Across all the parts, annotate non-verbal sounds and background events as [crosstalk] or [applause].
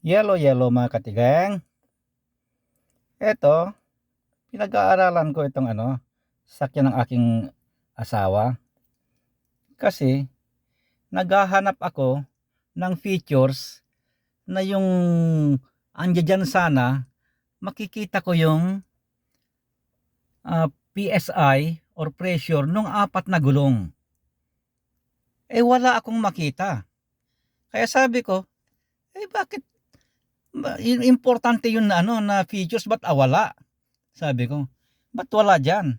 Yellow, yellow mga katigang. Ito, pinag-aaralan ko itong ano, sakyan ng aking asawa. Kasi, naghahanap ako ng features na yung andyan dyan sana, makikita ko yung ah, PSI or pressure nung apat na gulong. Eh wala akong makita. Kaya sabi ko, eh bakit importante yun na ano na features ba't ah, wala? Sabi ko, ba't wala dyan?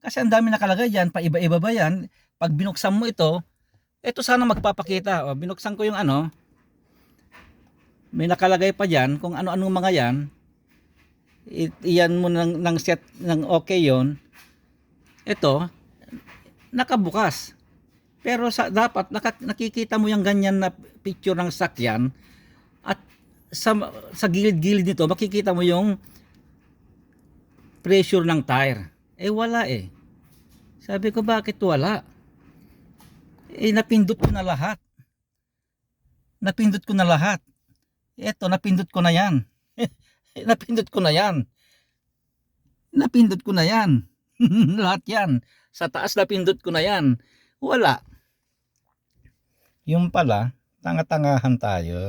Kasi ang dami nakalagay dyan, paiba-iba ba yan? Pag binuksan mo ito, ito sana magpapakita. O, binuksan ko yung ano, may nakalagay pa dyan kung ano-anong mga yan. Iyan mo ng, ng set ng okay yon ito nakabukas pero sa dapat naka, nakikita mo yung ganyan na picture ng sakyan at sa sa gilid-gilid nito makikita mo yung pressure ng tire. Eh wala eh. Sabi ko bakit wala? Eh napindot ko na lahat. Napindot ko na lahat. Eto napindot ko na yan. [laughs] Napindot ko na yan. Napindot ko na yan. [laughs] Lahat yan. Sa taas napindot ko na yan. Wala. Yung pala tanga-tangahan tayo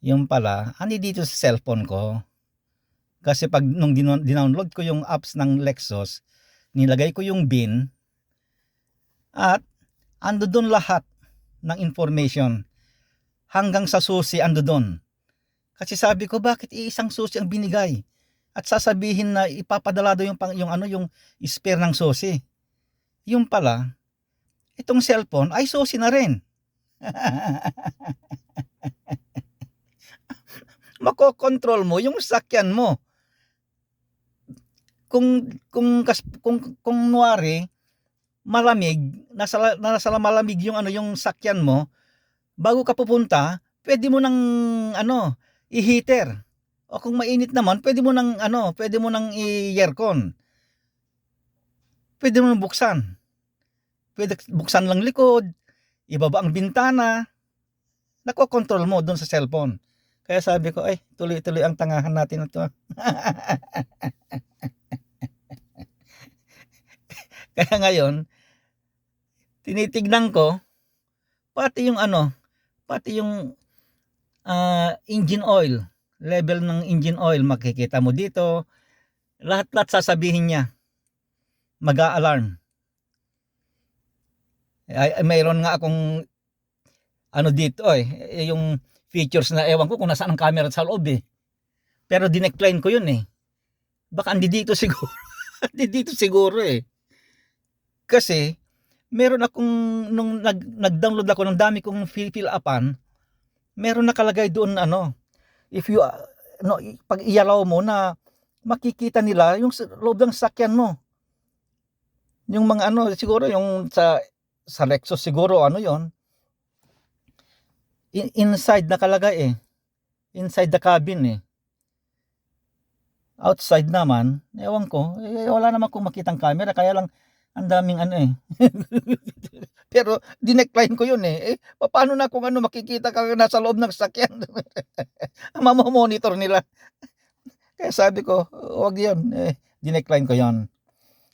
yung pala ani dito sa cellphone ko kasi pag nung dino- dinownload ko yung apps ng Lexus nilagay ko yung bin at ando doon lahat ng information hanggang sa susi ando doon kasi sabi ko bakit iisang susi ang binigay at sasabihin na ipapadala daw yung yung ano yung spare ng susi. Yung pala itong cellphone ay susi na rin. [laughs] Makokontrol mo yung sakyan mo. Kung kung kung kung nuwari malamig, nasa nasa malamig yung ano yung sakyan mo, bago ka pupunta, pwede mo nang ano, i-heater. O kung mainit naman, pwede mo nang ano, pwede mo nang i-aircon. Pwede mo nang buksan. Pwede buksan lang likod, ibaba ang bintana. Nako-control mo doon sa cellphone. Kaya sabi ko, ay, tuloy-tuloy ang tangahan natin ito. [laughs] Kaya ngayon, tinitignan ko, pati yung ano, pati yung ah, engine oil level ng engine oil makikita mo dito lahat-lahat sasabihin niya mag-a-alarm ay, ay mayroon nga akong ano dito eh, yung features na ewan ko kung nasaan ang camera sa loob eh. Pero dinecline ko yun eh. Baka andi dito [laughs] siguro. Andi dito siguro eh. Kasi meron akong nung nag, nag-download ako ng dami kong fill, fill upan meron nakalagay doon ano if you uh, no, pag ialaw mo na makikita nila yung loob ng sakyan mo. Yung mga ano, siguro yung sa sa Lexus siguro ano yon In, inside nakalagay eh. Inside the cabin eh. Outside naman, ewan ko, eh, wala naman kung makitang camera, kaya lang ang daming ano eh. [laughs] Pero dinecline ko yun eh. eh paano na kung ano makikita ka nasa loob ng sakyan? [laughs] mamomonitor nila. Kaya sabi ko, wag yun. Eh, dinecline ko yon.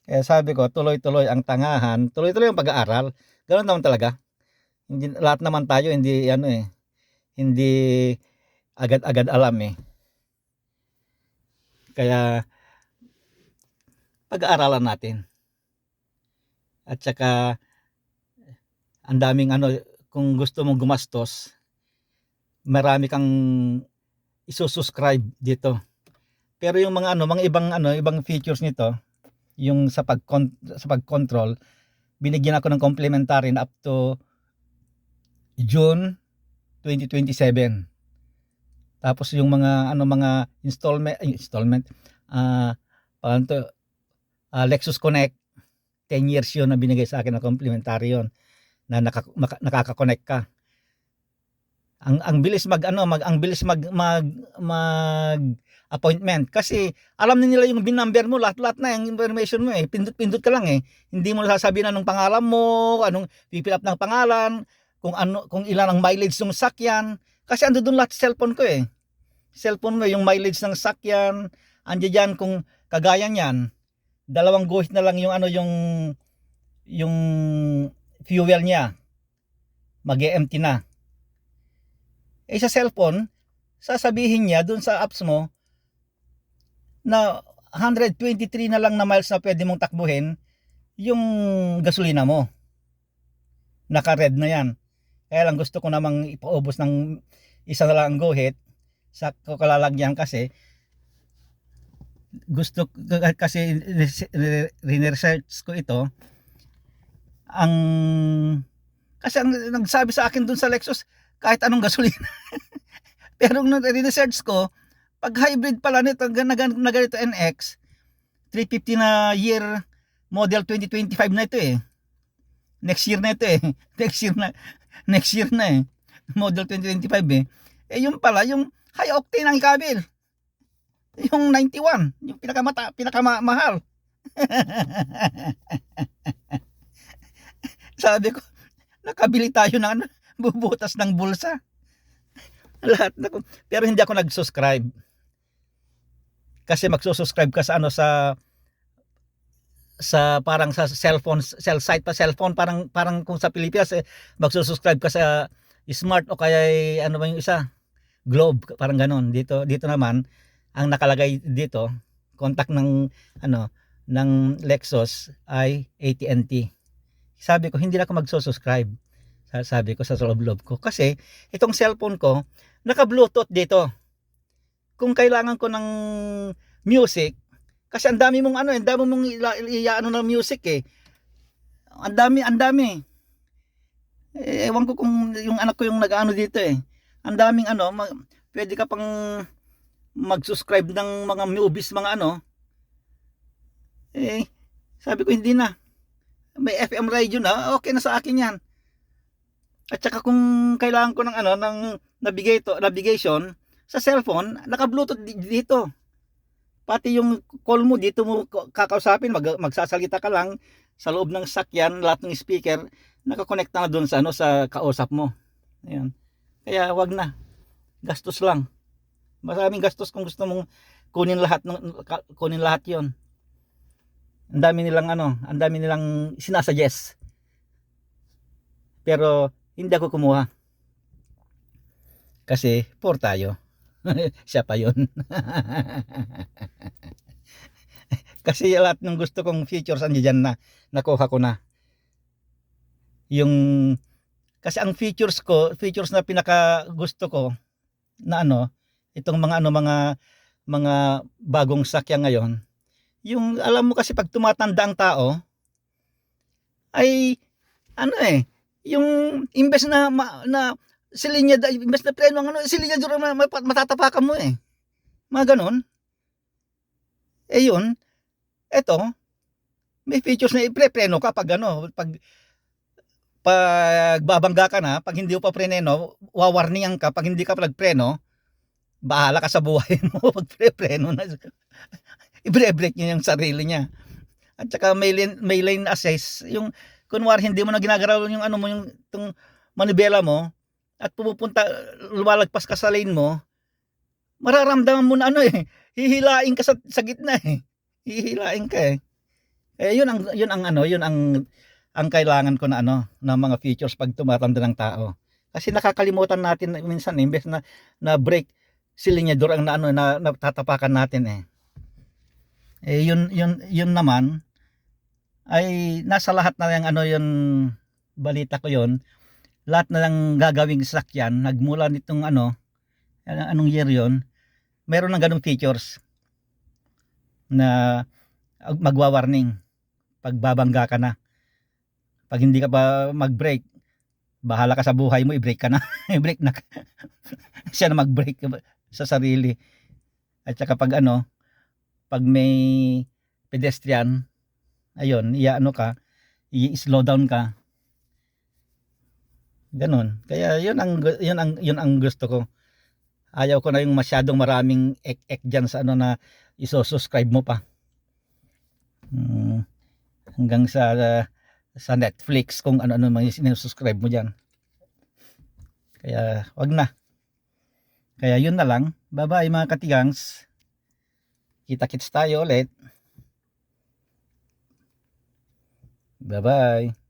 Kaya sabi ko, tuloy-tuloy ang tangahan, tuloy-tuloy ang pag-aaral. Ganun naman talaga. Hindi, lahat naman tayo, hindi, ano eh, hindi agad-agad alam eh. Kaya, pag-aaralan natin. At saka, ang daming ano, kung gusto mong gumastos, marami kang isusubscribe dito. Pero yung mga ano, mga ibang ano, ibang features nito, yung sa pag sa pag-control, binigyan ako ng complimentary na up to June 2027. Tapos yung mga ano mga installment installment ah uh, to ah, Lexus Connect 10 years yun na binigay sa akin na complimentary yun na nakaka-connect ka. Ang ang bilis mag ano mag ang bilis mag mag mag appointment kasi alam na nila yung bin number mo lahat-lahat na yung information mo eh. Pindot-pindot ka lang eh. Hindi mo sasabihin anong pangalan mo anong pipill up ng pangalan kung ano kung ilan ang mileage ng sakyan Kasi ando doon lahat cellphone ko eh. Cellphone mo, yung mileage ng sakyan, andyan dyan kung kagaya niyan, dalawang guhit na lang yung ano yung yung fuel niya. Mag-empty na. Eh sa cellphone, sasabihin niya dun sa apps mo na 123 na lang na miles na pwede mong takbuhin yung gasolina mo. Naka-red na yan. Kaya lang gusto ko namang ipaubos ng isa na lang ang guhit sa kalalagyan kasi gusto kasi research ko ito. Ang kasi ang nagsabi sa akin dun sa Lexus kahit anong gasolina. [laughs] Pero nung research ko pag hybrid pala nito na, na ganito NX 350 na year model 2025 na ito eh. Next year na ito eh. [laughs] Next year na [laughs] next year na eh model 2025 eh eh yung pala yung high octane ang ikabil yung 91, yung pinakamata, pinakamahal. [laughs] Sabi ko, nakabili tayo ng ano, [laughs] bubutas ng bulsa. Lahat na Pero hindi ako nag-subscribe. Kasi magsusubscribe ka sa ano sa sa parang sa cellphone cell site pa cellphone parang parang kung sa Pilipinas eh, magsusubscribe ka sa smart o kaya ano ba yung isa globe parang ganon dito dito naman ang nakalagay dito, contact ng ano ng Lexus ay AT&T. Sabi ko hindi na ako magso-subscribe. Sabi ko sa loob-loob ko kasi itong cellphone ko naka-bluetooth dito. Kung kailangan ko ng music kasi ang dami mong ano, ang dami mong iaano ng music eh. Ang dami, ang dami. Eh, ewan ko kung yung anak ko yung nag-ano dito eh. Ang daming ano, pwede ka pang mag-subscribe ng mga movies, mga ano, eh, sabi ko hindi na. May FM radio na, okay na sa akin yan. At saka kung kailangan ko ng ano, ng navigator, navigation sa cellphone, naka-bluetooth dito. Pati yung call mo dito mo kakausapin, mag, magsasalita ka lang sa loob ng sakyan, lahat ng speaker, nakakonekta na doon sa ano sa kausap mo. Ayun. Kaya wag na. Gastos lang. Maraming gastos kung gusto mong kunin lahat ng kunin lahat 'yon. Ang dami nilang ano, ang dami nilang sinasuggest. Pero hindi ako kumuha. Kasi poor tayo. [laughs] Siya pa 'yon. Kasi lahat ng gusto kong features andiyan na nakuha ko na. Yung kasi ang features ko, features na pinaka gusto ko na ano, itong mga ano mga mga bagong sakyan ngayon, yung alam mo kasi pag tumatanda ang tao ay ano eh, yung imbes na ma, na silinya imbes na preno ang ano, silinya duro matatapakan mo eh. Mga ganon. Eh yun, eto, may features na ipre-preno ka pag ano, pag pag babangga ka na, pag hindi pa preneno, wawarningan ka, pag hindi ka pa nagpreno, bahala ka sa buhay [laughs] mo pag pre-preno na i-break niya yung sarili niya at saka may lane, may lane assist yung kunwari hindi mo na ginagalaw yung ano mo yung tong manibela mo at pumupunta lumalagpas ka sa lane mo mararamdaman mo na ano eh hihilain ka sa, sa gitna eh hihilain ka eh eh yun ang yun ang ano yun ang ang kailangan ko na ano na mga features pag tumatanda ng tao kasi nakakalimutan natin minsan imbes na na break silinyador ang na, ano, na natatapakan natin eh. Eh yun yun yun naman ay nasa lahat na yung ano yun balita ko yun. Lahat na lang gagawing sakyan nagmula nitong ano anong year yun. Meron ng ganung features na magwa-warning pag babangga ka na. Pag hindi ka pa mag-brake, bahala ka sa buhay mo, i-brake ka na. [laughs] i-brake na. [laughs] Siya na mag-brake sa sarili. At saka pag ano, pag may pedestrian, ayun, ano ka, i-slow down ka. Ganon. Kaya yun ang yun ang yun ang gusto ko. Ayaw ko na yung masyadong maraming ek-ek diyan sa ano na iso-subscribe mo pa. Hmm, hanggang sa uh, sa Netflix kung ano-ano mga sinusubscribe mo diyan. Kaya wag na. Kaya yun na lang. Bye-bye mga katigangs. Kita-kits tayo ulit. Bye-bye.